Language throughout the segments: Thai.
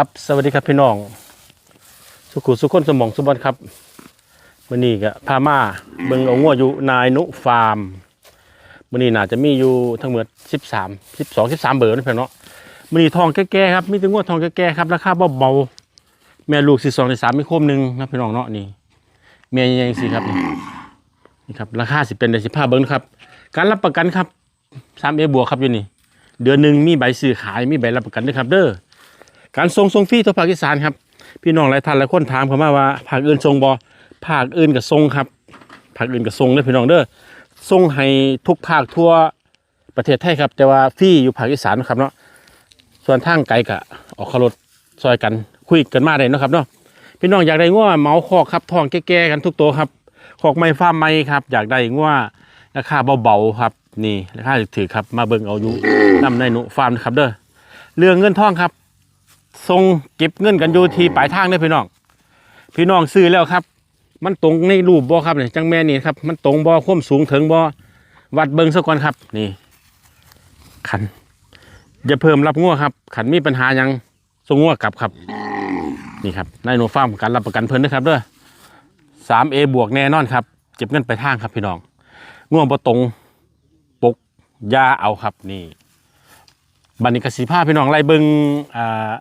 ครับสวัสดีครับพี่น้อง สุขุสุขคนสมองสุบันครับวันนี้ก็พามาเบิ่งเอางัวอยู่นายนุฟาร์มวันนี้น่าจะมีอยู่ทั้งหมด13 12 13เบอร์นะพี่น้องเนาะวันนี้ทองแก่ๆครับมีแต่งัวทองแก่ๆครับราคาเบาๆแม่ลูก12ใน3มีโคมหนึ่งนะพี่น้องเนาะนี่แม่ใหญ่ๆสิครับนี่ครับราคาสิเป็นได้15เบิ่งนครับ การรับประกันครับ3 a บวกครับอยู่นี่เดือนหนึ่งมีใบซื้อขายมีใบรับประกันด้วยครับ เด้อ การส่งส่งฟรีทั่วภาคอีสานครับ พี่น้องหลายท่านหลายคนถามเข้ามาว่าภาคอื่นส่งบ่ภาคอื่นก็ส่งครับภาคอื่นก็ส่งเด้อพี่น้องเด้อส่งให้ทุกภาคทั่วประเทศไทยครับ แต่ว่าฟรีอยู่ภาคอีสานนะครับเนาะส่วนทางไกลก็ออกขรถซอยกันคุยกันมาได้นะครับเนาะพี่น้องอยากได้ง้วเมาคอกครับทองแก่ๆกันทุกตัวครับคอกไม้ฟ้าไม้ครับ อยากได้ง้วราคาเบาๆครับนี่ราคาถือครับมาเบิ่งเอาอยู่นำในหนุฟาร์มนะครับเด้อเรื่องเงินทองครับ ส่งเก็บเงินกันอยู่ที่ปลายทางเด้อพี่น้อง พี่น้องซื้อแล้วครับ มันตรงในรูปบ่ครับเนี่ยจังแม่นี่ครับ มันตรงบ่ความสูงถึงบ่วัดเบิ่งซะก่อนครับ นี่ ขันอย่าเพิ่มรับงัวครับ ขันมีปัญหายังส่งงัวกลับครับ นี่ครับนายโนฟาร์มการรับประกันเพิ่นนะครับเด้อสามเอบวกแน่นอนครับเก็บเงินไปลายทางครับพี่น้องง่วงบ่ตรงปกยาเอาครับนี่บันนี้กสิภาพี่น้องไล่เบิงอ่า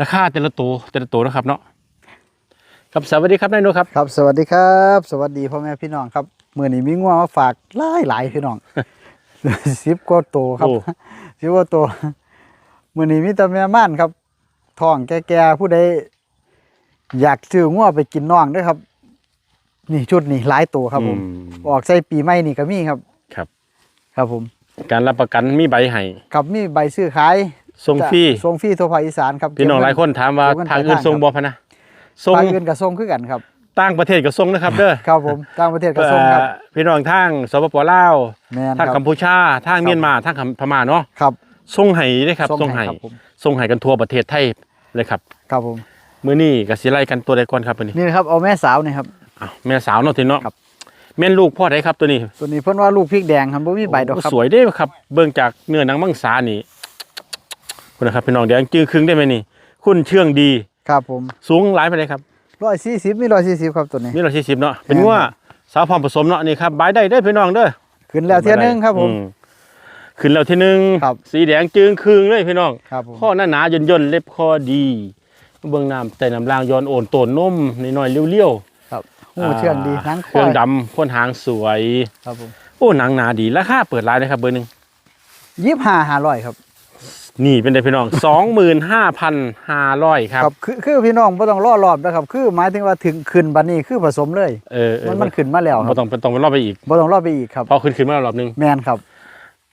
ราคาแต่ละตัวแต่ละตัวนะครับเนาะครับสวัสดีครับนายโนครับครับ สวัสดีครับ สวัสดีพ่อแม่พี่น้องครับมื่อนี้มีงัวมาฝากหลายหลายพี่น้องสิบกว่าตัวครับโอ้สิบกว่าตัวมื่อนี้มีแต่แม่ม่านครับท้องแก่ๆผู้ใดอยากซื้องัวไปกินน่องด้วยครับ นี่ชุดนี่หลายตัวครับผมอืมออกใส่ปีใหม่นี่ก็มีครับ ครับ ครับผม การรับประกันมีใบให้ครับมีใบซื้อขาย ส่งฟรีส่งฟรีทั่วภาคอีสานครับพี่น้องหลายคนถามว่าเก็บเงินทางอื่นปลายทางส่งบ่พะนะส่งภาคอื่นก็ส่งคือกันครับต่างประเทศก็ส่งนะครับเด้อครับผมต่างประเทศก็ส่งครับเอ่อพี่น้องทางสปปลาวแม่นทางครักับมพูชาทางเมียนมาทางพม่าเนาะครับส่งให้เด้อครับส่งให้ครับผมส่งให้กันทั่วประเทศไทยเลยครับ ครับผมมื้อนี้ก็สิไล่กันตัวใดก่อนครับตัวนี้นี่นะครับเอาแม่สาวนี่ครับอ้าวแม่สาวเนาะทีเนาะครับแม่นลูกพ่อใดครับตัวนี้ ตัวนี้เพิ่นว่าลูกพริกแดงครับบ่มีใบดอกครับโสวยเด้ครับ เบิ่งจากเนื้อหนังมังสานี่ คุณนะครับพี่น้องเดี๋ยวจื้อครึ่งได้ไหมนี่ คุณเชื่องดี ครับผมสูงหลายไปเลยครับ140มี140ครับตัวนี้ มีร้อยสี่สิบเนาะเป็นแม่นว่าครับสาวพร้อมผสมเนาะนี่ครับบายได้เด้อพี่น้องเด้อขึ้นแล้วเที่ยหนึงครับผมอืขึ้นแล้วเที่ยหนึงครับสีแดงจึงครึ่งเลยพี่น้องครับผมข้อหน้าหนาย่นย่นๆเล็บคอดีเบื้องน้ำแต่น้ำลางย้อนโอนโตนนมน้อยๆเลี้ยวครับๆหูเชื่องดีหนังเคควารื่องยดำพ่นหางสวยครับผมโอ้หนังหนาดีราคาเปิดร้านนะครับเบอร์หนึ่ง25 500ครับ นี่เป็นไงพี่น้องสองหมื่นห้าพันห้าร้อยครับครับคือคือพี่น้องบ่ต้องรอรอบนะครับ คือหมายถึงว่าถึงขึ้นบัดนี้คือผสมเลยเออเออมันมันขึ้นมาแล้วคบ่รับต้องเป็นต้องไปรอบไปอีกบ่ต้องรอไปอีกครับพอขึ้นขึ้นมารอบหนึงแม่นครับ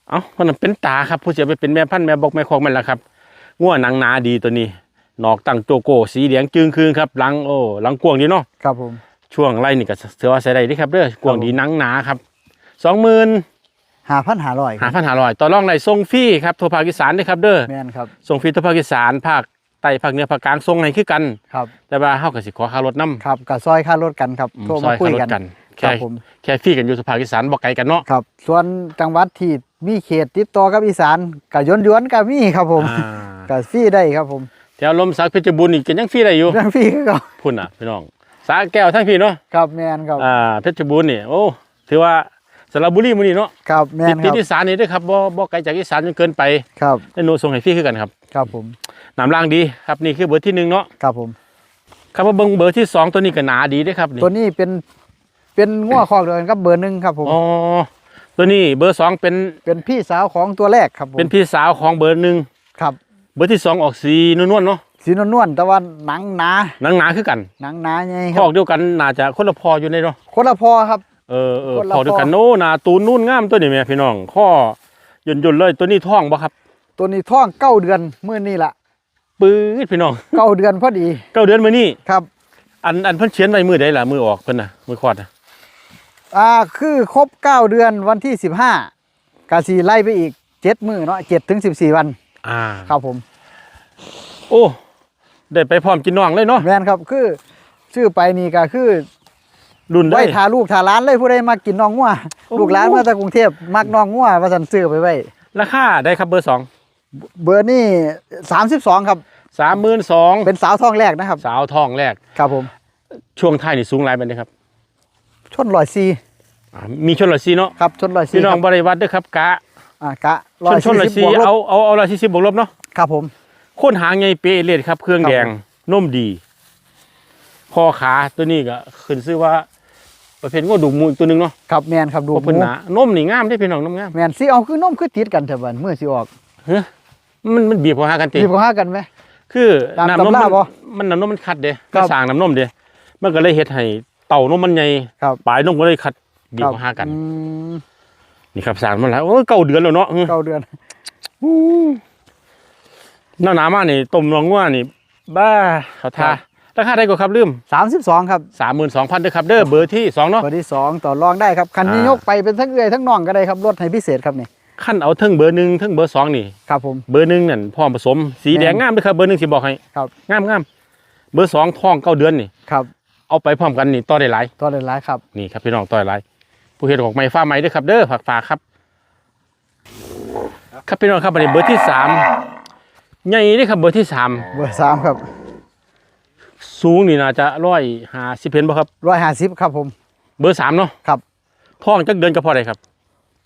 เอ้ามันเป็นตาครับผู้เสียไปเป็นแม่พันธุ์แม่บอกแม่คอกมันแหละครับง่วหนังหนาดีตัวนี้นอกตั้งโจโก้สีเหลืองจึงคืนครับหลังโอ้หลังกวางดีเนาะครับผมช่วงไล่นี่ก็ถือว่าใช้ได้เดีครับเด้อกวางดีหนังหนาครับสองหมื่น 5,500คหารับพันหาร้อยต่อรองไหนส่งฟรีครับทั่วภาคอีสานเด้อครับ เด้อแม่นครับส่งฟรีทั่วภาคอีสานภาคใต้ภาคเหนือภาคกลางส่งให้คือกันครับแต่ว่าเฮาก็สิขอค่ารถนํครับก็ซอยค่ารถกันครับอืมโทรซมาอยคุยค่ารถกันกันครัแค่บผมแค่ฟรีกันอยู่ทั่วภาคอีสานบ่ไกลกันเนาะครับ ส่วนจังหวัดที่มีเขตติดต่อกับอีสานก็ย้อนย้อนๆก็มีครับผมอ่าก็ฟรีได้ครับผมแถวลมสักเพชรบุรีนี่ก็ยังฟรีได้อยู่เรื่องฟรีคือเก่าพุ่นน่ะพี่น้องสาแก้วทั้งพี่เนาะครับแมนครับอ่าเพชรบูรณ์นี่โอ้ถือว่า สระบุรีมื้อนี้เนาะครับแมติดนคติดรับ อีสานนี่เด้วยครับบ่บ่ไกลจากอีสานจนเกินไปครับ ได้หนูส่งให้ฟรีคือกันครับครับผม น้ำล่างดีครับนี่คือเบอร์ที่หนึ่งเนาะครับผม ครับว่าเบิ่งเบอร์ที่สองตัวนี้ก็หนาดีเด้อครับนี่ตัวนี้เป็น เป็นงัวคอกเดียวกันครับเบอร์หนึ่งครับผม อ๋อตัวนี้เบอร์สองเป็นเป็นพี่สาวของตัวแรกครับผมเป็นพี่สาวของเบอร์หนึ่งครับ เบอร์ที่สองออกสีนวลๆเนาะสีนวลๆแต่ว่าหนังหนา หนังหนาคือกันหนังหนาไงคครัอบ กเดียวกันน่าจะคนละพออยู่ในเนาะคนละพอครับ เออเออคนละคอกเดียวกันพอโน้หนาตูนนู่นงามตัวนี้แม่พี่น้องข้อย่นๆเลยตัวนี้ท้องบ่ครับ ตัวนี้ท้องเก้าเดือนมื่อนี้ละปื๊ดพี่น้อง เก้าเดือนพอดีเก้าเดือนมื้อนี้ครับ อันอันเพิ่นเขียนไว้มือใดล่ะมือออกเพิ่นน่ะมือคลอดน่ะอ่าคือครบเก้าเดือนวันที่สิบห้ากาสีไล่ไปอีกเจ็ดมือเนาะเจ็ดถึงสิบสี่วันอ่าครับผมโอ้ได้ไปพร้อมกินน้องเลยเนาะแม่นครับคือชื่อไปนี่ก็คือ รุ่นได้ไว้ทาลูกทาหล้านเลยผู้ใดมากินน้องงัวโอ้ลูกหลานมาจากกรุงเทพมักน้องงัวว่าสันซื้อไปไว้ราคาได้ครับเบอร์สองเบอร์นี่สามสิบสองครับสามหมื่นสองเป็นสาวท้องแรกนะครับ สาวทองแรกครับผม ช่วงท้ายนี่สูงหลายไปนะครับชนลอยซีอ่ามีชนลอยซีเนาะครับชนลอยซีพี่น้องครับบริวัตด้วยครับกะอ่ากะชนชนลอยซีบวกลบเอาเอาเอาลอยซีสิบบวกลบเนาะครับผมโค้นหางไงเปเอเลดครับ เครื่องครับแดงนุ่มดีคอขาตัวนี้ก็ขึ้นชื่อว่า ประเภทงวดูมูอีกตัวหนึงเนาะครับแมนครับดูเพราะเพิ่นหนานุ่มนี่งามได้อพี่น้องนุ่มงามแมนซีเอาคือน้มคือติดกันเถอะบันเมื่อสิออกเฮ้ยมันมันบีบเข้าหากันติมีปัญหากันไหมคือตามน้ำนมตำรามันบ่มันน้ำนมมันคัดเด้ครัก็บสร้างน้ำนมเด้มันก็เลยเฮ็ดให้เต่านมมันใหญ่ครับปลายนมก็เลยคัดบีบเข้าหากันอืมนี่ครับสร้างมันแล้วโอ้ยเก้าเดือนแล้วเนาะเออเก้าเดือนหน้าหนาวมากนี่ต้มน้องง่วนี่ บ้าเขาทา ราคาได้ก็ครับลืมสามสิบสองครับสามหมื่นสองพันเด้อครับเด้อเบอร์ที่สองเนาะเบอร์ที่สองต่อรองได้ครับคันนี้อ่าย ยกไปเป็นทั้งเอื้อยทั้งน่องก็ได้ครับลดให้พิเศษครับนี่ขั้นเอาเทิงเบอร์หนึ่งเทิงเบอร์สองนี่ ครับผม เบอร์หนึ่งนั่นพร้อมผสมสีแดงแม่นงามเลยครับเบอร์หนึ่งสิบอกให้ครับ งามงามเบอร์สองท้องเก้าเดือนนี่ครับเอาไปพร้อมกันนี่ต่อได้หลายตัวเดือนร้ายครับนี่ครับพี่น้องต่อได้หลายผู้เฮ็ดของไม้ฟ้าไม้เด้อครับเด้อฝากฝากครับ ครับพี่น้องครับอันนี้เบอร์ที่สามใหญ่เด้อครับเบอร์ที่สามเบอร์สามครับ สูงนี่น่าจะร้อยห้าสิบเห็นบ่ครับ ร้อยห้าสิบครับผม เบอร์สามเนาะครับ ท้องจักเดือนก็พอได้ครับ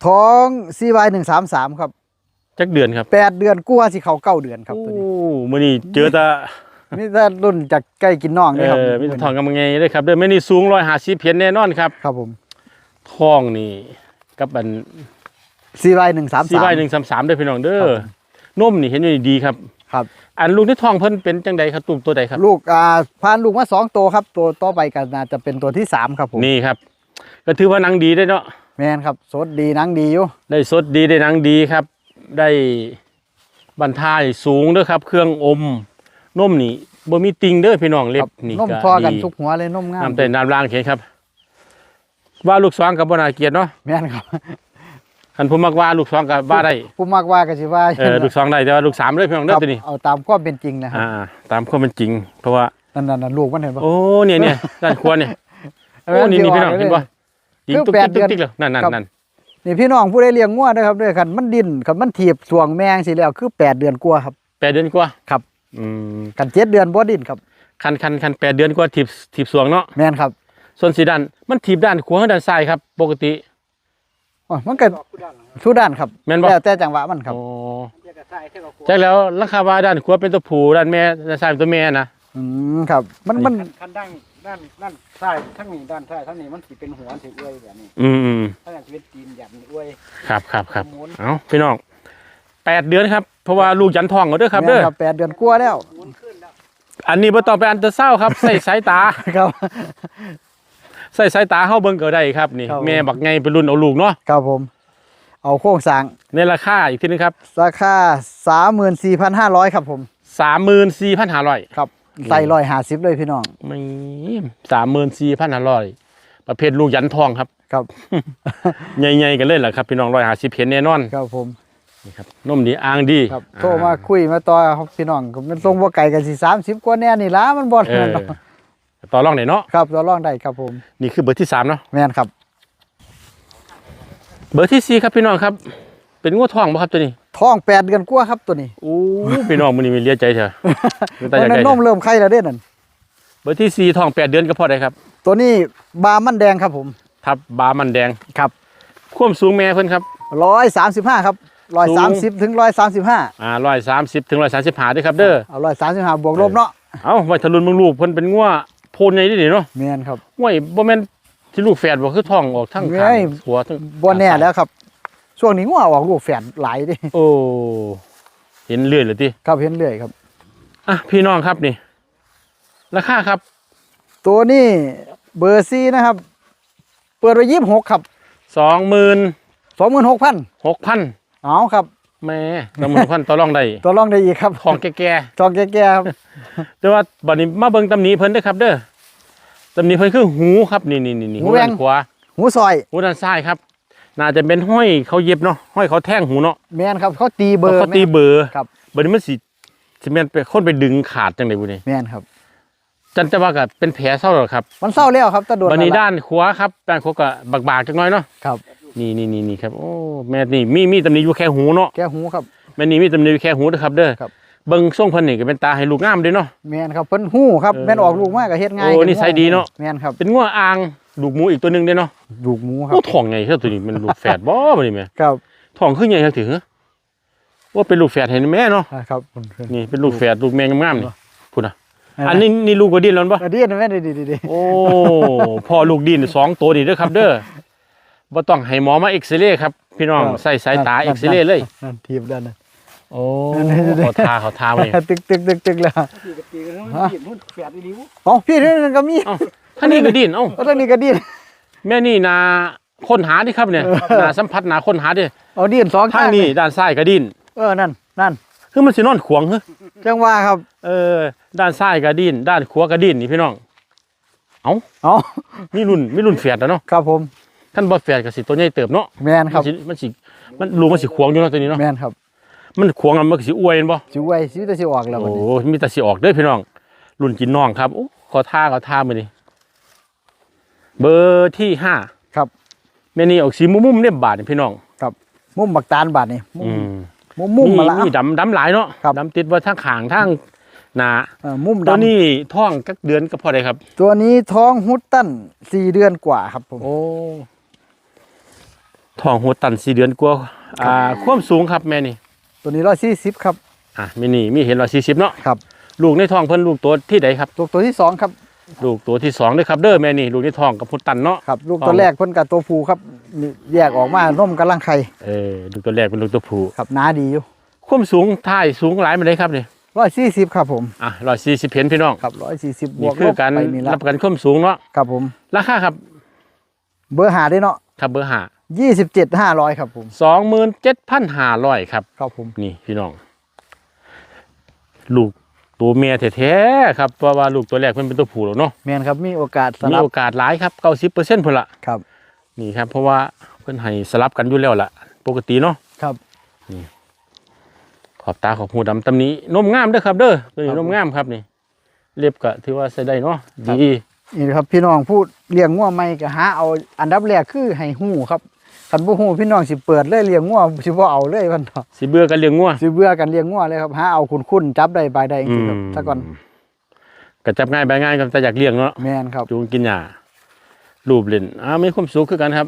ท้องซีวายหนึ่งสามสามครับจักเดือนครับแปดเดือนกู้ว่าสิเขาเก้าเดือนครับตัวนี้โอ้มื้อนี้เจอแต่นี่ถ้ารุ่นจากใกล้กินน่องเอนี่ครับอมีแต่ท้องกำลังไงเลยครับเด้อแม่นี่สูงร้อยห้าสิบเพียนแน่นอนครับครับผม ท้องนี่กับอันซีวายหนึ่งสามสี่สามใบหนึ่งสามสามเด้อพี่น้องเด้ครัอบนมนี่เห็นอยู่นี่ดีครับ ครับ อันลูกที่ท้องเพิ่นเป็นจังใดครับตุ่มตัวใดครับ ลูกอ่าพานลูกมาสองตัวครับ ตัวต่อไปกันน่าจะเป็นตัวที่สามครับผมนี่ครับ ก็ถือว่าหนังดีได้เนาะแมนครับสดดีหนังดีอยู่ได้สดดีได้หนังดีครับ ได้บรรทายสูงเด้อครับ เครื่องอมนมนี่บ่มีติงเด้อพี่น้องเล็ครับบนี่นมก็พอกันดีทุกหัวเลยนมงามน้ำเต้นน้ำล่างเขียนครับ ว่าลูกสองกับบ่น่าเกลียดเนาะแมนครับ คันผมมักว่าลูกสองกับว่าได้ผู้มากว่าก็สิว่าเออลูกสองได้แต่ว่าลูกสามเด้อพี่น้องคเด้อรับตัวนี้เอาตามความเป็นจริงนะครับอ่าตามความเป็นจริง เพราะว่านั่นนั่นๆๆลูกมันเห็นปะโอ้เนี่ยเนี่ยด้านครัวเนี่ยโอ้นี่นี่พี่น้องเห็นป่ะยิงคือตุ๊กแปติ๊ดกเดืตุ๊อกนติ๊กเลยนั่นนั่นครับนั่นนี่พี่น้องผู้ได้เลี้ยงงัวนะครับด้วยคันมันดิ้นคันมันถีบสวงแมงสิแล้วคือแปดเดือนกว่าครับแปดเดือนกว่าครับอืมกันเจ็ดเดือนบ่ดิ้นครับคันคันคันแปดเดือนกว่าถีบถีบสวงเนาะแมนครับ ส่วนสีด้านมันถีบด้านขวากับด้านซ้ายครับ ปกติ อ๋อมันก็ทุกด้านครับแม่นบ่ แล้วแต่จังหวะมันครับอ๋อจากแล้วราคาว่าด้านขวาเป็นตัวผู้ด้านแม่ด้านซ้ายเป็นตัวแม่นะอืมครับ มันมันคันด้านด้านด้านซ้ายทั้งนี้ด้านซ้ายทั้งนี้มันสิเป็นหัวสิอวยแบบนี้อืมอืมถ้าอย่างสิเป็นตีนหยันอวยครับครับครับหมุนเอาพี่น้องแปดเดือนครับเพราะว่าลูกยันทองเขาเด้อครับแม่เด้อนครับแปดเดือนกว่าแล้วหมุนขึ้นแล้วอันนี้บ่ต้องไปอันเตอร์เศร้าครับ ใส่สายตา ครับ ใส่สายตาเฮาเบิ่งก็ได้ครับนี่ครับผม แม่บักไงเป็นรุ่นเอาลูกเนาะครับผม เอาโครงสร้างในราคาอีกทีนึงครับราคาสามหมื่นสี่พันห้าร้อยครับผม 34,500ครับใส่ร้อยห้าสิบเลยพี่น้องไม่สามหมื่นสี่พันห้าร้อยประเภทลูกยันทองครับครับ ใหญ่ๆกันเลยแหละครับพี่น้องร้อยหาสิบเห็นแน่นอนครับผมนี่ครับนมดีอ่างดีครับโทรมาคุยมาต่อครับพี่น้องก็มันทรงบ่ไก่กันสิสามสิบกว่าแน่นี่ละมันบ่เอนั่อนหรอก ต่อรองไหนอยเนาะครับตัวรองได้ครับผมนี่คือเบอร์ที่สามเนาะแม่นครับ เบอร์ที่สี่ครับพี่น้องครับ เป็นงวดทองป่ะครับตัวนี้ท้องแปดเดือนกว่าครับตัวนี้โอ้พี่น้องมันนี่มีเลียใจเถอะคือตาตออนยากนั้นได้นมเริ่มไข่แล้วเด้นั่นเบอร์ที่สี่ทองแปดเดือนก็พอได้ครับ ตัวนี้บามันแดงครับผมทับบามันแดงครับความสูงแม่เพิ่นครับร้อยสามสิบห้าครับร้อยสูสามงสิบถึงร้อยสามสิบห้าอ่าร้อยสามสิบถึงร้อยสามสิบห้าด้วยครับเด้อเอาร้อยสามสิบห้าบวกลบเนาะเอาไว้ทะลุนเมึงลูกเพิ่นเป็นงัว โพนใหญ่ดิเนาะแม่นครับห้วยบ่แม่นที่ลูกแฝดบ่คือท้องออกทั้งเว้ขางยหัวทั้งบ่แน่แล้วครับ ช่วงนี้งัวออกลูกแฝดหลายเดิโอ้เห็นเรื่อยเลยติครับเห็นเรื่อยครับอะพี่น้องครับนี่ ราคาครับ ตัวนี้เบอร์ซีนะครับ เปิดไว้ยี่สิบหกครับสองหมื่นสองหมื่นหกพันหกพันเอาครับ แม่สองหมื่นพันต่อรองได้ตัวรองได้อีกครับของแก่จองแก่ๆครับๆแต่ว่าบัดนี้มาเบิ่งตำหนิเพิ่นเด้อครับ เด้อตำหนิเพิ่นคือหูครับนี่นี่นี่นี่หูด้านขวาหูซอยหูด้านซ้ายครับ น่าจะเป็นห้อยเขาเย็บเนาะห้อยเขาแท่งหูเนาะแม่นครับเขาตีเบอร์เขาตีเบอร์ครับบัดนี้มันสิสิแม่นไปคนไปดึงขาดจังได๋บุนี่แม่นครับ จันจะว่าก็เป็นแผลเศร้าแล้วครับ มันเศร้าแล้วครับตะโดนบัดนี้แล้วล่ะด้านขวาครับด้านขวาก็บากๆจักหน่อยเนาะครับ นี่นี่นี่นี่ครับโอ้แม่นี่มีมีตำหนิอยู่แค่หูเนาะแก้หูครับ แม่นี่มีตำหนิอยู่แค่หูนะครับเด้อครับ เบิ่งทรงเพิ่นนี่ก็เป็นตาให้ลูกงามเด้เนาะ แม่นครับเพิ่นฮู้ครับเออแม่นออกลูกมาก็เฮ็ดง่ายโอ้นิสัยดีเนาะ แม่นครับเป็นงัวอ่างลูกหมูอีกตัวหนึงเด้เนาะลูกหมูครัโอ้บท้องใหญ่เท่าตัวนี้มันลูกแฝดบ่บัดนี้แม่ครับท้องคือใหญ่จังถือว่าเป็นลูกแฝดเห็นแม่เนาะอ่าครับเพิ่นเพิ่นนี่เป็นลูกแฝดลูกแม่งามๆนี่พุ่นน่ะเห็นไหมอันนี้นี่ลูกกว่าดินแล้วบ่ อันนี้แม่นดีดีดีโอ้ พ่อลูกดินสองตัวนี่เด้อครับเด้อ บ่ต้องให้หมอมาเอ็กซเรย์ครับ พี่น้องใส่สายตาเอ็กซเรย์เลยนั่นทีบด้านนั้นโอ้นั่นๆๆเขาทาเขาทาไว้ตึกตึกตึกตึกแล้วตีกับตีกันทั้งฮะที่นู่นแฝดอีหลิวอ๋อพี่นี่ก็มีเอ้าท่านนี่ก็ดินเอ้าเอาทางนี้ก็ดีนแม่นี่นาค้นหาดิครับเนี่ยนาสัมผัสนาค้นหาดิเอาดีนสองทางนี้ด้านซ้ายก็ดินเออนั่นนั่นคือมันสินอนขวางเฮ้จังว่าครับ เออ ด้านซ้ายก็ดินด้านขวาก็ดินนี่พี่น้อง เอ๋อมีรุ่นมีรุ่นแฝดแล้วเนาะครับผม ท่านบ่แฝดก็สิตัวใหญ่เติบเนาะแมนครับ มันสิมันสิมันรูมันสิขวางอยู่เนาะตัวนี้เนาะแมนครับมันขวางอะมันก็สิอวยแม่นบ่สิไว้สิจะสิออกแล้วบัดโอ้นี้มีแต่สิออกเด้อพี่น้องรุ่นกินน้องครับโอ้ขอท่าขอท่ามื้อนี้เบอร์ที่ห้าครับ แม่นี่ออกสีมุมๆเนี่ยบาดนี่พี่น้องมุมบักตาลบาดนี่มุมอืมมุมมุมมาละ มีดำดำหลายเนาะครับ ดำติดไว่าทางขางทางหนาเออมุมตัวดำนี้ท้องกักเดือนก็พอได้ครับ ตัวนี้ท้องฮุตตันสี่เดือนกว่าครับผม โอ้ ท้องหัวตันสี่เดือนกว่าอ่าความสูงครับแม่นี่ ตัวนี้ร้อยสี่สิบครับอะแม่นี่มีเห็นร้อยสี่สิบเนาะครับ ลูกในท้องเพิ่นลูกตัวที่ใดครับลูกตัวที่สองครับ ลูกตัวที่สองเด้อครับเด้อแม่นี่ลูกในท้องกับพุตันเนาะครับลูกท้องตัวแรกเพิ่นกับตัวผู้ครับนี่แยกออกมานมกำลังไข่เออลูกตัวแรกเป็นลูกตัวผู้ครับหนาดีอยู่ความสูงท้ายสูงหลายมาเลยครับนี่ร้อยสี่สิบครับผมอะร้อยสี่สิบเห็นพี่น้องครับร้อยสี่สิบบนี่วกคือการลบไปนี่ละรับประกันความสูงเนาะครับผมราคาครับ เบอร์หาได้เนาะครับเบอร์ห้า ยี่สิบเจ็ดห้าร้อยครับผมสองหมื่นเจ็ดพันห้าร้อยครับ ครับผมนี่พี่น้อง ลูกตัวเมียแท้ๆครับเพราะว่าลูกตัวแรกเพิ่นเป็นตัวผู้แล้วเนาะแมนครับมีโอกาสสมีลับโอกาสหลายครับเก้าสิบเปอร์เซ็นต์พุ่นละครับนี่ครับ เพราะว่าเพิ่นให้สลับกันอยู่แล้วล่ะ ปกติเนาะครับขอบตาขอบหูดำตำหนี้นมงามเด้อครับ เด้อตัวนี้ครับนมงามครับนี่เล็บก็ถือว่าใช้ได้เนาะครับดี นี่นะครับพี่น้องพูดเลี้ยงงัวไม่ก็หาเอาอันดับแรกคือให้หู้ครับ คันบ่ฮู้พี่น้องสิเปิดเลยเลี้ยงงัวสิบ่เอาเลยพันเถาะสิเบื่อกันเลี้ยงงัวสิเบื่อกันเลี้ยงงัวเลยครับหาเอาคุ้นๆจับได้บายได้จริงๆครับซะก่อนก็จับง่ายไปง่ายครับแต่อยากเลี้ยงเนาะแม่นครับจูงกินหญ้ารูปเล่นอ่ามีความสุขคือกันครับ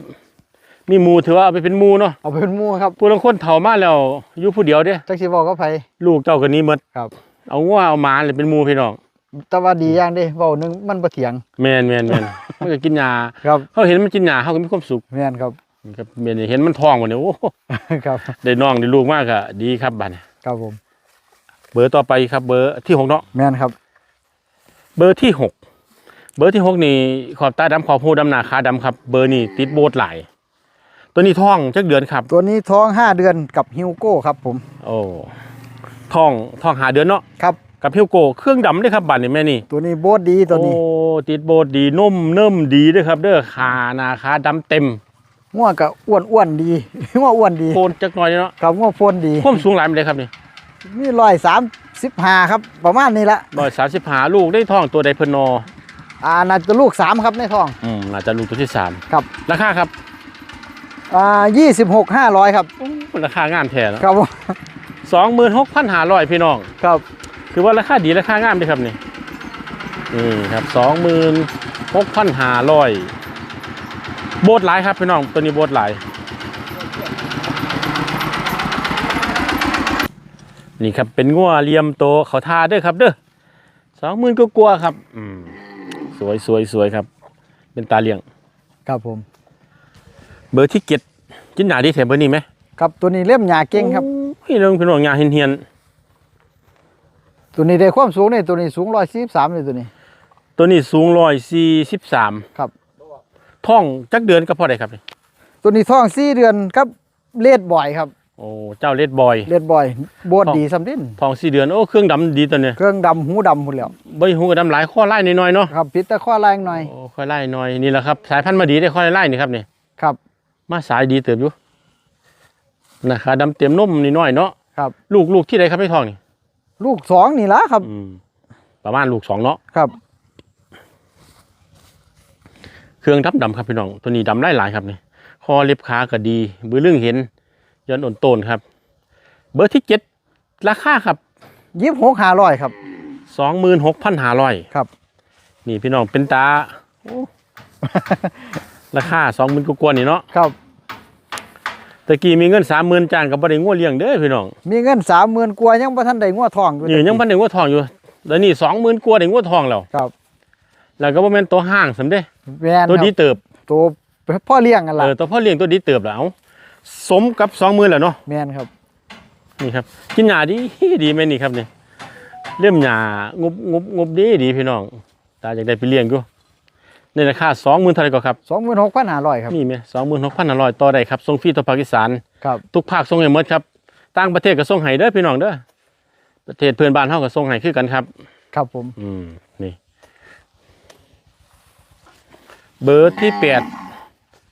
มีหมูถือว่าเอาไปเป็นหมูเนาะเอาไปเป็นหมู่ครับผู้ลางคนเฒ่ามาแล้วอยู่ผู้เดียวเด้จักสิบอกกับไผลูกเจ้าก็หนี้หมดครับ เอางัวเอาหมาเลยเป็นหมูพี่น้องแต่ว่าดีอย่างเด้เว้าหนึงมันบ่เถียงแมนแมนแมนมันก็กินหญ้าครับเขาเห็นมันกินหญ้าเขาก็มีความสุขแม่นครับ ครับแมนเห็นมันท้องหมดเนี่ยโอ้ครับได้น้องได้ลูกมากอะดีครับบัดนี้ครับผม เบอร์ต่อไปครับ เบอร์ที่หกเนาะแม่นครับ เบอร์ที่หกเบอร์ที่หกนี่ขอบตาดำขอบหูดำหนาขาดำครับ เบอร์นี่ติดโบสหลายตัวนี้ท้องจักเดือนครับ ตัวนี้ท้องห้าเดือนกับฮิวโก้ครับผม โอ้ท้องท้องหาเดือนเนาะครับ กับเฮลโกเครื่องดำด้วยครับบัดนี่แม่นี่ ตัวนี้โบดดีตัวนี้โอ้ติดโบสดีนุ่มเนิ่มดีด้วยครับ เด้อขาหนาขาดำเต็ม งัวก็อ้วนอ้วนๆดีงัวอ้วนดีโคนจักหน่อยเนาะครับงัวโพนดีความสูงหลายมาเลยครับนี่มีร้อยสามสิบห้าครับ ประมาณนี้ละร้อยสามสิบหาลูกได้ท้องตัวใดเพิ่นนออ่าน่าจะลูกสามครับในท้องอืมน่าจะลูกตัวที่สามครับราคาครับอ่ายี่สิบหกห้าร้อยครับราคางามแท้เนาะครับผมสองหมื่นหกพันห้าร้อยพี่น้องครับถือว่าราคาดีราคางามเลยครับนี่นี่ครับสองหมื่นหกพันห้าร้อย โบสหลายครับพี่น้องตัวนี้โบสหลาย นี่ครับเป็นงัวเลียมโตเขาทาเด้อครับ เด้อสองหมื่นก็กลัวาๆครับ อืมสวยสวยสวยครับ เป็นตาเลี้ยง ครับผม เบอร์ที่เก็ดกินหนาดีแถมเบอร์นี้ไหมครับตัวนี้เล่มหยาเก่งครับพี่น้องพี่น้องงานเฮียนตัวนี้ได้ความสูงนี่ตัวนี้สูงร้อยสี่สามเลยตัวนี้ๆตัวนี้สูงร้อยสี่สิบสามครับ ท่องจักเดือนก็พอได้ครับนี่ตัวนี้ท้องสี่เดือนครับเลดบ่อยครับโอ้เจ้าเลดบอยเลดบ่อยโบดดีสำดินทองสี่เดือนโอ้เครื่องดำดีตัวเนี่ยเครื่องดำหูดำหมดแล้วใบหูกระดำหลายข้อไล่หน่อยๆเนาะครับพิษตะข้อแรงหน่อยโอ้ข้อไล่หน่อยนี่แหละครับสายพันธุ์มาดีได้ข้อไล่นี่ครับนี่ครับ มาสายดีเติบอยู่นะคะดำเต็มนุ่มนิดหน่อยเนาะครับ ลูกลูกที่ใดครับพี่ทองนี่ ลูกสองนี่ละครับอืมประมาณลูกสองเนาะครับ เครื่องดำดำครับพี่น้อง ตัวนี้ดำไล่หลายครับนี่คอเล็บขาก็ดีบือลึงเห็นย้อนอ่อนโตนครับ เบอร์ที่เจ็ดราคาครับยี่สิบหกห้าร้อยครับสองหมื่นหกพันห้าร้อยครับ นี่พี่น้องเป็นตาโอ้ราคาสองหมื่นกว่าๆนี่เนาะครับตะกี้มีเงินสามหมื่นจานกับบริงัวเลี้ยงเด้อพี่น้อง มีเงินสามหมื่นกว่ายังบ่ทันได้งัวทองอยู่นี่ยังพันได้งัวทองอยู่ แล้วนี่สองหมื่นกว่าได้งัวทองแล้วครับ แล้วก็บ่แม่นตัวห้างสำเด้แม่นตัวคดีรับเติบตัวพ่อเลี้ยงกันเอล่ะอตัวพ่อเลี้ยงตัวดีเติบแล้วเอาสมกับสองหมื่นแล้วเนาะแม่นครับ นี่ครับ กินหญ้าดีดีไหมนี่ครับนี่เลี่ยมหญ้างบงบงบดีดีพี่น้อง ตาอยากได้ไปเลี้ยงอยู่ในราคาสองหมื่นเท่าไหร่ก็ครับสองหมื่นหกพันห้าร้อยครับนี่ไหมสองหมื่นหกพันห้าร้อยต่อได้ครับส่งฟรีต่อปากีสถาน ครับทุกภาคส่งให้หมดครับต่างประเทศก็ส่งให้เด้อพี่น้องเด้อประเทศเพื่อนบ้านเฮาก็ส่งให้คือกันครับ ครับผม อืมนี่ เบอร์ที่แปด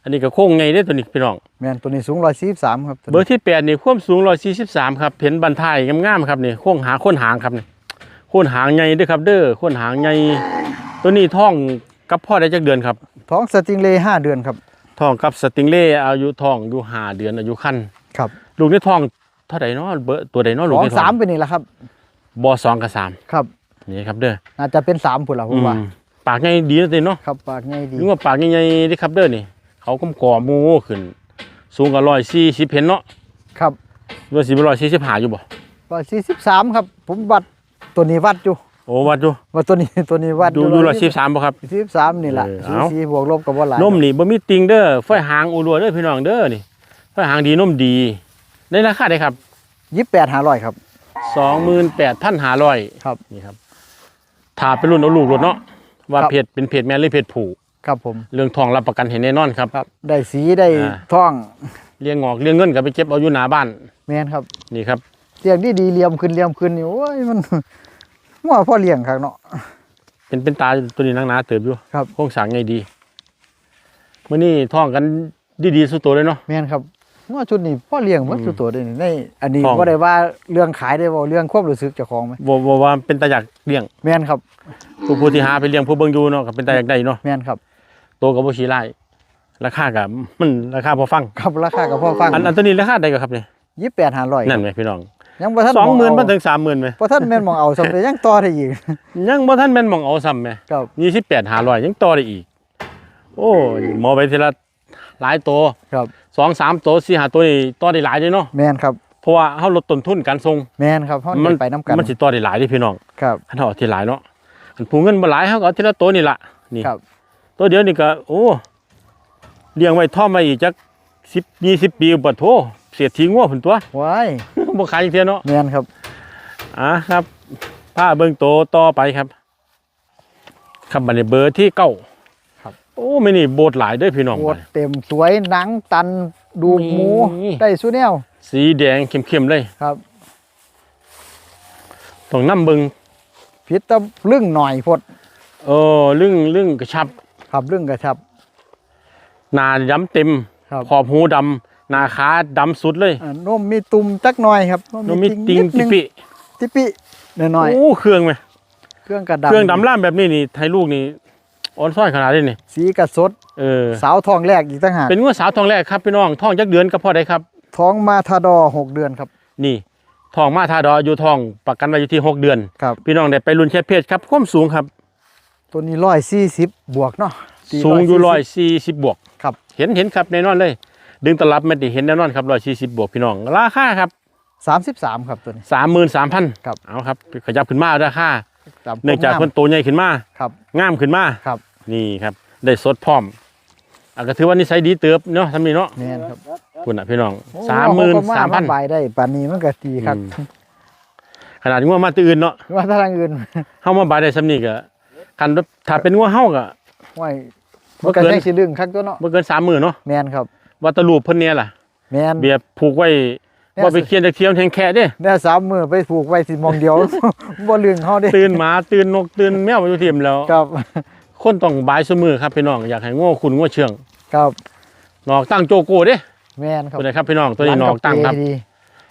อันนี้ก็โค้งไงเด้อตัวนี้พี่น้อง แม่นตัวนี้สูงร้อยสี่สิบสามครับตัวเบอนี้ร์ที่แปดนี่ความสูงร้อยสี่สิบสามครับเห็นบันทายงามๆครับนี่โค้งหางโค้นหางครับนี่โค้นหางใหญ่เด้วยครับ เด้อโค้นหางใหญ่ตัวนี้ท้องกับพ่อได้จักเดือนครับท้องสติงเลย์ห้าเดือนครับท้องกับสติงเล่อายุท้องอยู่ห้าเดือนอายุคันครับลูกในท้องเท่าไหร่เนาะเบอร์ตัวใดเนาะลูกสองในท้องสามเป็นนี่แหละครับ บอสองกับสามครับ นี่ครับเด้อ น่าจะเป็นสามพุ่นละผมว่า อืม ปากใหญ่ดีนะเต้เนาะครับปากง่ายดีนึกว่าปากใหญ่ๆเด้ครับเด้อนี่เขาก็ก่อหมูขึ้น สูงกว่าร้อยสี่สิบเห็นเนาะครับร้อยสี่ร้อยสี่สิบห้าอยู่บ่ร้อยสี่สิบสามครับ ผมวัดตัวนี้วัดอยู่โอ้วัดอยู่ว่าตัวนี้ตัวนี้วัดดูดูร้อยสี่สามบ่ครับสี่สิบสามนี่แหละเออสี่เอาสี่บวกลบกับว่าหลายนมนี่บ่มีติงเด้อไฟหางอูรัวเด้อพี่น้องเด้อนี่ไฟหางดีนมดีในราคาได้ครับยี่สิบแปดห้าร้อยครับสองหมื่นแปดพันห้าร้อยครับนี่ครับถ้าเป็นรุ่นเอาลูกรถเนาะ ว่าครับ เพจเป็นเพจแม่หรือเพจผูกครับผมเรื่องทองรับประกันเห็นแน่นอนครับ ครับได้สีได้อ่า ท่องเลี้ยงงอกเลี้ยงเงินก็ไปเก็บเอาอยู่หน้าบ้านแม่นครับนี่ครับ เลี้ยงดีดีๆเหลี่ยมขึ้นเหลี่ยมขึ้นนี่โอ้ยมันว่าพ่อเลี้ยงครับเนาะ เป็นเป็นตาตัวนี้นักหนาเติบอยู่ครับ โครงสร้างไงดีมื่อนี้ท่องกันดีๆสุดตัวเลยเนาะแม่นครับ ว่าชุดนี้พ่อเลี้ยงมันอืมสุดตัวเด้นี่ในอันนี้ท่อง บ่ได้ว่าเรื่องขายได้บ่เรื่องความรู้สึกเจ้าของไหมบ่บ่ว่าเป็นตาอยากเลี้ยง แม่นครับผู้ผู้ที่หาไปเลี้ยงผู้เบิ่งอยู่เนาะก็เป็นตาอยากได้เนาะแม่นครับโตกับบ่ขี้ไล่ราคาก็มันราคาพอฟัง ครับราคากับพ่อฟังอันอันตัวนี้ราคาใดก็ครับเนี่ยยี่สิบแปดห้าร้อยนั่นไหมพี่น้องยังบ่ทันสองหมื่นเาบ่ถึงสามหมื่นไหมบ่ท่านแม่นมองเอาสำเร็จยังต่อได้อีกยังบ่ทันแม่นหมองเอาซ้ำไหมครับยี่สิบแปดหาร้อยยังต่อได้อีก โอ้ยหมอไปทีละหลายตัว ครับ สองสามตัวสี่ห้าตัวนี่ต่อได้หลายเลยเนาะแม่นครับเพราะว่าเฮาลดต้นทุนการส่งแม่นครับเฮามัได้ไปน้ำกันมันสิต่อได้หลายเดิพี่น้องครับคันเฮาเอาทีหลายเนาะอันผู้เงินบ่หลายเฮาก็เอาทีละตัวนี่ล่ะนี่ครับตัวเดียวนี่ก็โอ้เลี้ยงไว้ท่อมไว้อีกจัก10 20ปีบ่โทเสียทีงัวพุ่นตัวว้ายบ่ขายจังเที่ยเนาะแม่นครับอะครับผ้าเบิ่งโตต่อไปครับครับบัดนี้เบอร์ที่เก้าครับ โอ้ไม่นี่โบดหลายเด้อพี่น้องโคตรเต็มสวยหนังตันดูหมูนี่ได้สุแนวสีแดงเข้มๆเลยครับต้องนํเบิ่งพิษตะลึ่งหน่อยพดเออลึ่งลึ่งกระชับ ครับลึ่งกระชับหน้าดำเต็มครับขอบหูดำหน้าขาดำสุดเลยอ่านมมีตุ่มจักหน่อยครับนมมีติงนิดปินึปิติปิหน่อยโอ้เครื่องไหมๆเครื่องกระดำเครื่องดำล่ามแบบนี้นี่ไทยลูกนี่ อ่อนซ้อยขนาดนี้นี่สีกระสดเออสาวทองแรกอีกต่างหากเป็นงวดสาวทองแรกครับพี่น้องท้องจักเดือนก็พอได้ครับท้องมาทาดอหกเดือนครับ นี่ทองมาทาดออยู่ทองประกันไว้อยู่ที่หกเดือนครับพี่น้องได้ไปรุ่นแค่เพศครับความสูงครับ ตัวนี้ร้อยสี่สิบบวกเนาะสูงอยู่ร้อยสี่สิบบวกครับเห็นเห็นครับแน่นอนเลย ดึงตลับไม่ได้เห็นแน่นอนครับร้อยสี่สิบบวกพี่น้องราคาครับสามสิบสามครับตัวนี้สามหมื่นสามพันครับเอาครับขยับขึ้นมาราคา ตมเนื่องจากความคนโตใหญ่ขึ้นมาครับงามขึ้นมาครับ นี่ครับได้สดพร้อมอะก็ถือว่านิสัยดีเติบเนาะทำนี่เนาะแม่นครับคุณอะพี่น้องโอ้สามหมื่นเขก็สามพันบายได้ปานนี้มันก็ดีครับอืมขนาดงัวมาตื่นเนาะว่าถ้าทางอื่นเฮามาบายได้สำนี่ก็คันถ้าเป็นงัวเฮาก็ไว้บ่มันก็เกินใช้สิดึงคักตัวเนาะบ่เกินสามหมื่นเนาะแม่นครับว่าแตะลูปเพิ่นเนี่ยล่ะแม่นเบียร์ผูกไว้เนี่ย บ่ไปเคียนจากเทียมแทงแค่เด้เนี่ยสามมือไปผูกไว้สิมองเดียวบ่ลืงเฮาเด้ตื่นหมาตื่นนกตื่นแมวอยู่เทียมแล้วครับคนต้องบายซุมือครับพี่น้องอยากให้งัวคุณงัวเชื่องครับนอกตั้งโจโก้เด้แม่นครับตัวไหนครับพี่น้องตัวนี้นอกตั้งครับหลักัเปดี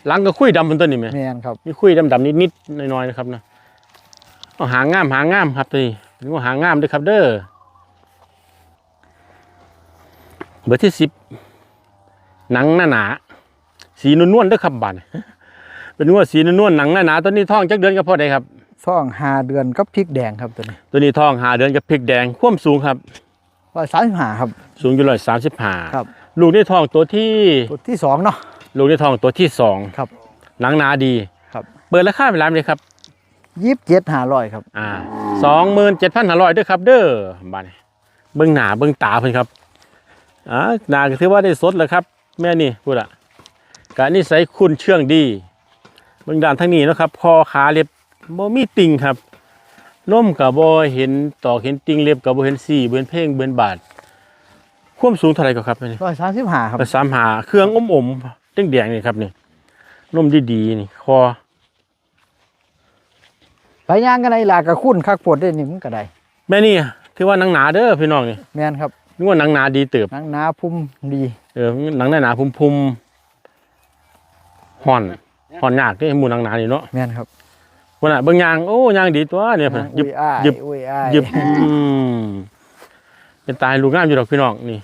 หลังก็คุยดำเป็นตัวนี้ไหมแม่นครับมีคุยดำๆนิดๆน้อยๆนะครับนะเอาหางงามหางงามครับตัวนี้เป็นงัวหางงามด้วยครับ เด้อเบอร์ที่สิบหนังหนาหนาๆ สีนวลๆเด้อครับบานเป็นงัวสีนวลๆหนังหนาๆตัวนี้ท้องจักเดือนก็พอได้ครับซ่องหาเดือนกับพริกแดงครับตัวนี้ ตัวนี้ท้องหาเดือนกับพริกแดงความสูงครับร้อยสามสิบห้าครับ สูงอยู่ร้อยสามสิบห้าครับ ลูกในท้องตัวที่ตัวที่สองเนาะลูกในท้องตัวที่สองครับ หนังหนาดีครับเปิดราคาเป็นล้านเลยครับยี่สิบเจ็ดห้าร้อยครับอ่าสองหมื่นเจ็ดพันห้าร้อยด้วยครับ เด้อบ้านนี้เบิ้งหนาเบิ้งตาเพิ่นครับอ่าหนาก็ถือว่าได้สดแล้วครับ แม่นี่พูดอะ การนิสัยคุณเชื่องดีเบิ้งด้านทั้งนี้เนาะครับคอขาเล็บบ่มีติ่งครับนมกับบ่เห็นตอกเห็นติ่งเล็บกับบ่เห็นสีบ่เห็นเพ่งบ่เห็นบาดความสูงเท่าไหร่ก็ครับแม่นี่ร้อยสามสิบห้าครับไปสามหาเครื่องอมอมๆแดงๆนี่ครับนี่นมดีๆนี่คอไปย่างกันในลากระคุ้นคักปวดได้นี่มันก็ได้แม่นี่ถือว่าหนังหนาเด้อพี่น้องนี่แมนครับนึกว่าหนังหนาดีเติบหนังหนาพุ่มดีเออหนังหนาหนาพุ่มพุ่ม ห่อนห่อนยากเด้หมูหนังหนานี่เนาะแมนครับวันน่ะเบิ่งยางโอ้ยางดีตัวเนี่ยเพิ่นอุ้ยึบยอ้ายยึบอุ้ยอ้ายยึบอืมเป็นตายลูกงามอยู่ดอกพี่น้องนี่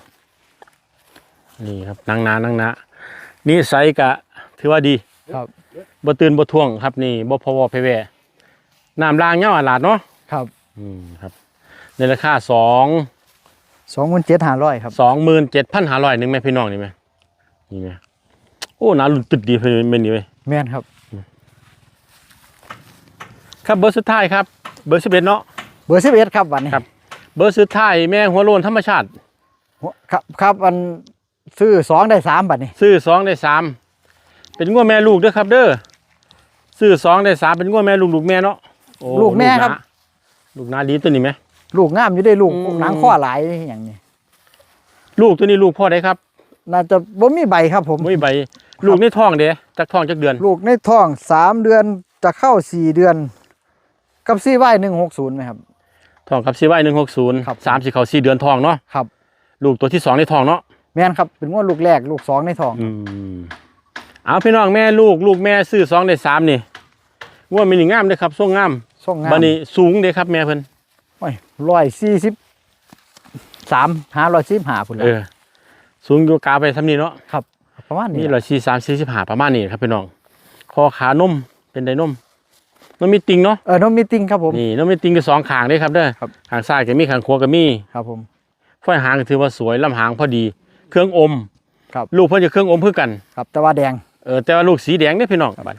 นี่ครับหนังหนาหนังหนานี่ไซส์กะถือว่าดี ครับบ่ตื่นบ่ท่วงครับ นี่บ่พอวอเพแวน้ำรางเงาอาลาดเนาะครับ อืมครับ ในราคาสองสองหมื่นเจ็ดห้าร้อยครับสองหมื่นเจ็ดพันห้าร้อยหนึ่งไหมพี่น้องนี่ไหมนี่ไหม โอ้หนาหลุดตึดดีเพื่อนเป็นนี่ไหมแมนครับ ครับเบอร์สุดท้ายครับ เบอร์สิบเอ็ดเนาะ เบอร์สิบเอ็ดครับวันนี้ครับ เบอร์สุดท้ายแม่หัวโลนธรรมชาติ ครับครับอันซื้อสองได้สามบัตรนี่ซื้อสองได้สามเป็นงัวแม่ลูกเด้อครับ เด้อซื้อสองได้สามเป็นงัวแม่ลูกลูกแม่เนาะโอ้ลูกแม่ครับหนาลูกนาดีตัวนี้ไหมลูกงามอยู่ได้ลูกอืมหนังข้อหลายอย่างนี้ ลูกตัวนี้ลูกพ่อได้ครับ น่าจะบ่มีใบครับผมไม่ใบ ลูกในท้องเด้จากท้องจากเดือน ลูกในท้องสามเดือนจะเข้าสี่เดือน กับซี่ไว้หนึ่งหกศูนย์ไหมครับท้องกับซีไว้หนึ่งหกศูนย์ครับสามสี่เขาสี่เดือนท้องเนาะครับ ลูกตัวที่สองในท้องเนาะแม่นครับเป็นว่าลูกแรกลูกสองในท้องอืมเอาพี่น้องแม่ลูกลูกแม่ซื้อสองได้สามนี่ว่ามีนี่งามเด้อครับทรงงามส่งงามบันนี้สูงเด้อครับแม่เพิ่นร้อยสี่สิบสามหาร้อยสิบหาพุ่นเอละอสูงอยู่กาไปทำนี่เนาะครับ ประมาณนี้นี่ร้อยสี่สามสี่สิบห้าประมาณนี้ครับพี่น้องคอขานมเป็นไดนมนมมีติงเนาะเออน้องมีติงครับผมนี่นมมีติงคือสองขางเด้อครับเด้อครับขางซ้ายก็มีขางขวาก็มีครับผมฝ้ายหางก็ถือว่าสวยลำหางพอดี เครื่องอมครับลูกเพิ่นจะเครื่องอมเพื่อกันครับ แต่ว่าแดงเออแต่ว่าลูกสีแดงเนี่ยพี่น้องบัด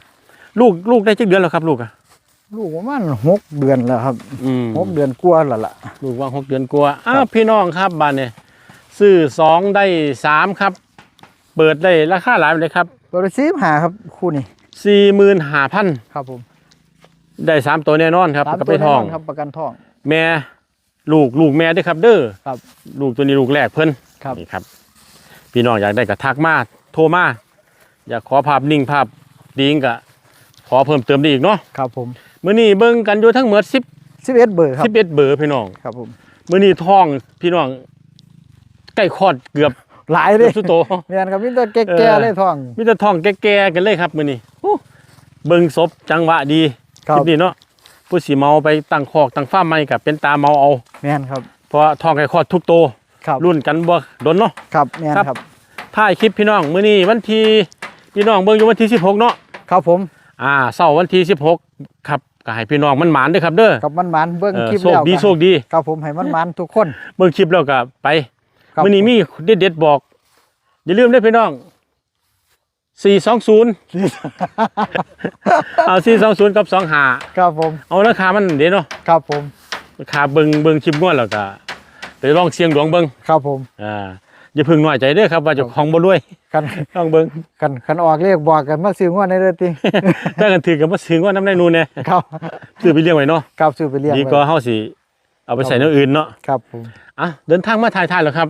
ลูกลูกได้จักเดือนแล้วครับลูกอะลูกประมาณหกเดือนแล้วครับอืมหกเดือนกว่าแล้วล่ะลูกว่างหกเดือนกว่าอ้าวพี่น้องครับบ้านเนี่ยซื้อสองได้สามครับ เปิดได้ราคาหลายเลยครับบริสิบหาครับคู่นี้สี่หมื่นห้าพันครับผมได้สามตัวแน่นอนครับตามกับตัวไปแน่ทนอองนครับประกันทอง แม่ลูกลูกแม่ด้วยครับ เด้อครับลูกตัวนี้ลูกแรกเพิ่นครับ นี่ครับ พี่น้องอยากได้ก็ทักมาโทรมาอยากขอภาพนิ่งภาพดิ้งก็ขอเพิ่มเติมได้อีกเนาะครับผมมื้อนี้เบิ่งกันอยู่ทั้งหมดสิบสิบเอ็ดเบอร์ครับสิบเอ็ดเบอร์พี่น้องครับผมมื้อนี้ท้องพี่น้องใกล้คลอดเกือบ หลายเลเกือยบสุดโตแม่นครับมีแต่เอแก่อๆเลยท้องมีแต่ทองแก่ๆกันเลยครับมื้อนี้โอ้เบิ่งศพจังหวะดีครับลิปนี้เนาะผู้สิเมาไปตั้งคอกตั้งฟาร์มใหม่กับเป็นตาเมาเอาแม่นครับเพราะว่าทองไก่คลอดทุกโตวครับรุ่นกันบ่ดนเนาะครับแม่นครับครับถ่ายคลิปพี่น้องมื้อนี้วันที่พี่น้องเบิ่งอยู่วันที่ 16 เนาะครับผมอ่าเช้าวันที่ 16 ครับก็ให้พี่น้องมันหมานเด้อครับเด้อกับมันมันๆเบิ้งเออคลิปโชคแล้วดีก็โชคดีครับผมให้มันมันๆทุกคน เบิ่งคลิปแล้วก็ไป ครับ มื้อนี้มีเด็ดๆบอก อย่าลืมเด้อพี่น้อง420เอา420กับ25ครับผมเอาราคามันเด้เนาะครับผมราคาเบิงเบิงชิมงวดแล้วก็ไปลองเสียงหลวงเบิงครับผมอ่าอย่าเพึ่งน้อยใจเด้อครับว่าเจะของบ่รวยกันลองเบิงกันกันออกเรียกบอกกันมาซื้องวดในเด้อติ ถ้ากันถือกับว่าซื้องวดน้ำในนูนแน่ครับซื้อไปเลี้ยงไว้เนาะครับซื้อไปเลี้ยงดีไว้ก็เฮาสิเอาไปใส่แนวอื่นเนาะครับผมอะเดินทางมาถ่ายๆแล้วครับ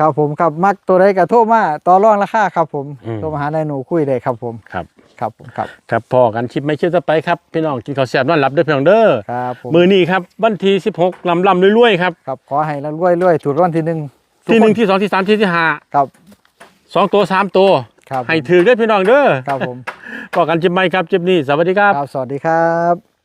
ครับผมครับมักตัวใดก็โทรมาต่อรองราคาครับผมอืม โทรมาหานายหนูคุยได้ครับผมครับ ครับผมครับครับพอกันคลิปไม่เชื่อต่อไปครับพี่น้องกินข้าวแซ่บนอนหลับเด้อพี่น้องเด้อครับผมมื้อนี้ครับวันที่16ลำลำรวยๆครับครับขอให้เรารวยรวยถูกรางวัลที่หนึ่งทุกที่หนึ่งคนที่สองที่สามที่ที่ห้าครับสองตัวสามตัวครับผมให้ถือเด้อพี่น้องเด้อครับผมพอกันจิบไม่ครับจิบนี้สวัสดีครับ ครับสวัสดีครับ